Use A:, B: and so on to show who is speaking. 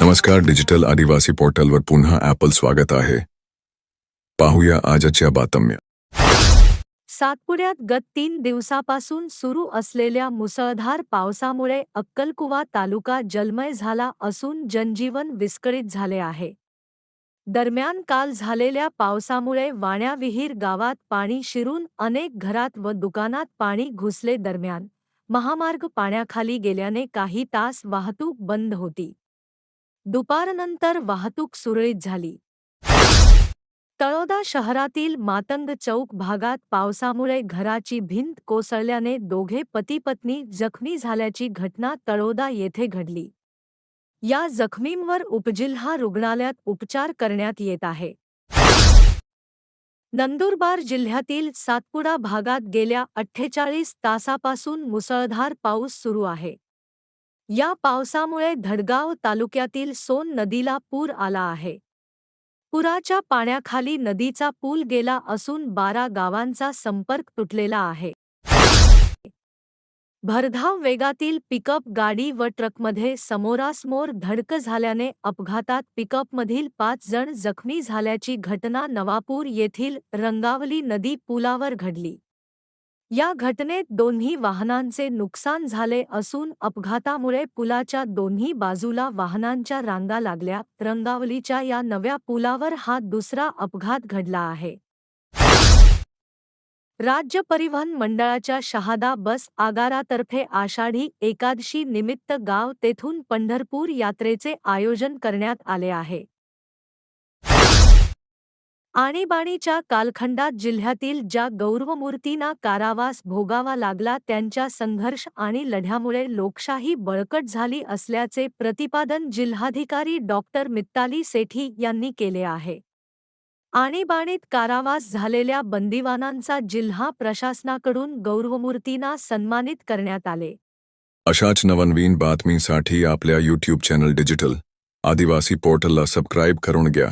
A: नमस्कार डिजिटल आदिवासी पोर्टलवर पुन्हा ॲपल स्वागत आहे. पाहूया आजच्या बातम्या.
B: सातपुड्यात गत तीन दिवसापासून सुरू असलेल्या मुसळधार पावसामुळे अक्कलकुवा तालुका जलमय झाला असून जनजीवन विस्कळीत झाले आहे. दरम्यान काल झालेल्या पावसामुळे वाण्याविहीर गावात पाणी शिरून अनेक घरात व दुकानात पाणी घुसले दरम्यान. महामार्ग पाण्याखाली गेल्याने काही तास वाहतूक बंद होती. दुपारनंतर वाहतूक सुरळीत झाली. तळोदा शहरातील मातंग चौक भागात पावसामुळे घराची भिंत कोसळल्याने दोघे पतीपत्नी जखमी झाल्याची घटना तळोदा येथे घडली. या जखमींवर उपजिल्हा रुग्णालयात उपचार करण्यात येत आहे. नंदुरबार जिल्ह्यातील सातपुडा भागात गेल्या अठ्ठेचाळीस तासापासून मुसळधार पाऊस सुरू आहे. या पावसामुळे धडगाव तालुक्यातील सोन नदीला पूर आला आहे. पुराच्या पाण्याखाली नदीचा पूल गेला असून बारा गावांचा संपर्क तुटलेला आहे. भरधाव वेगातील पिकअप गाडी व ट्रकमध्ये समोरासमोर धडक झाल्याने अपघातात पिकअपमधील पाच जण जखमी झाल्याची घटना नवापूर येथील रंगावली नदी पुलावर घडली. या घटनेत दोन्ही वाहनांचे नुकसान झाले असून अपघातामुळे पुलाच्या दोन्ही बाजूला वाहनांच्या रांगा लागल्या. रंगावलीच्या या नव्या पुलावर हा दुसरा अपघात घडला आहे. राज्य परिवहन मंडळाच्या शहादा बस आगारातर्फे आषाढी एकादशी निमित्त गाव तेथून पंढरपूर यात्रेचे आयोजन करण्यात आले आहे. आणीबाणीच्या कालखंडात जिल्ह्यातील ज्या गौरवमूर्तींना कारावास भोगावा लागला त्यांच्या संघर्ष आणि लढ्यामुळे लोकशाही बळकट झाली असल्याचे प्रतिपादन जिल्हाधिकारी डॉक्टर मित्ताली सेठी यांनी केले आहे. आणीबाणीत कारावास झालेल्या बंदिवानांचा जिल्हा प्रशासनाकडून गौरवमूर्तींना सन्मानित करण्यात आले.
A: अशाच नवनवीन बातमीसाठी आपल्या यूट्यूब चॅनल डिजिटल आदिवासी पोर्टलला सबस्क्राईब करून घ्या.